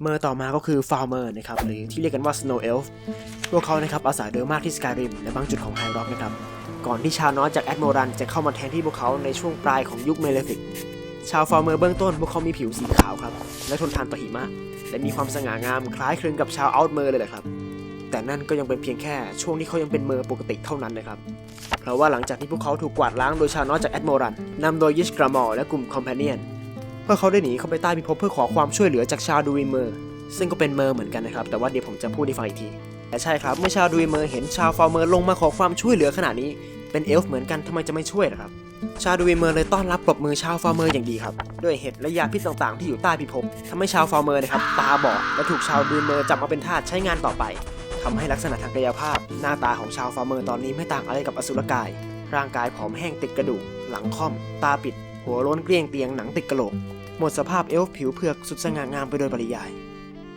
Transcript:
เมอร์ต่อมาก็คือฟาร์เมอร์นะครับหรือที่เรียกกันว่า Snow Elf พวกเขานะครับอาศัยโดยมากที่สกายริมและบางจุดของไฮร็อกนะครับก่อนที่ชาวน้อยจากแอดโมรันจะเข้ามาแทนที่พวกเขาในช่วงปลายของยุคเมเลฟิกชาวฟาร์เมอร์เบื้องต้นพวกเขามีผิวสีขาวครับ และทนทานต่อหิมะ และมีความสง่างามคล้ายคลึงกับชาวเอาท์เมอร์เลยแหละครับ แต่นั่นก็ยังเป็นเพียงแค่ช่วงที่เขายังเป็นเมอร์ปกติเท่านั้นนะครับ เพราะว่าหลังจากที่พวกเขาถูกกวาดล้างโดยชาวน้อยจากแอดโมรันนำโดยยิชกรามอและกลุ่มคอมเพเนียน พวกเขาได้หนีเข้าไปใต้พิภพเพื่อขอความช่วยเหลือจากชาวดูวิเมอร์ ซึ่งก็เป็นเมอร์เหมือนกันนะครับ แต่ว่าเดี๋ยวผมจะพูดให้ฟังอีกที แต่ใช่ครับ เมื่อชาวดูวิเมอร์เห็นชาวฟาร์เมอร์ลงมาขอความช่วยเหลือขนาดนี้ เป็นเอลฟ์เหมือนกันทำไมจะไม่ช่วยล่ะครับ ชาวดูวิเมอร์เลยต้อนรับปรบมือชาวฟาร์เมอร์อย่างดีครับ ด้วยเห็ดและยาพิษต่างๆ ที่อยู่ใต้พิภพทำให้ชาวฟาร์เมอร์นะครับตาบอดและถูกชาวดูวิเมอร์จับมาเป็นทาสใช้งานต่อไปทำให้ลักษณะทางกายภาพ หน้าตาของชาวฟาร์เมอร์ตอนนี้ไม่ต่างอะไรกับอสุรกาย ร่างกายผอมแห้งติดกระดูก หลังค่อม ตาปิด หัวโล้นเกลี้ยงเตียงหนังติดกระโหลก หมดสภาพเอลฟ์ผิวเผือกสุดสง่างามไปโดยปริยาย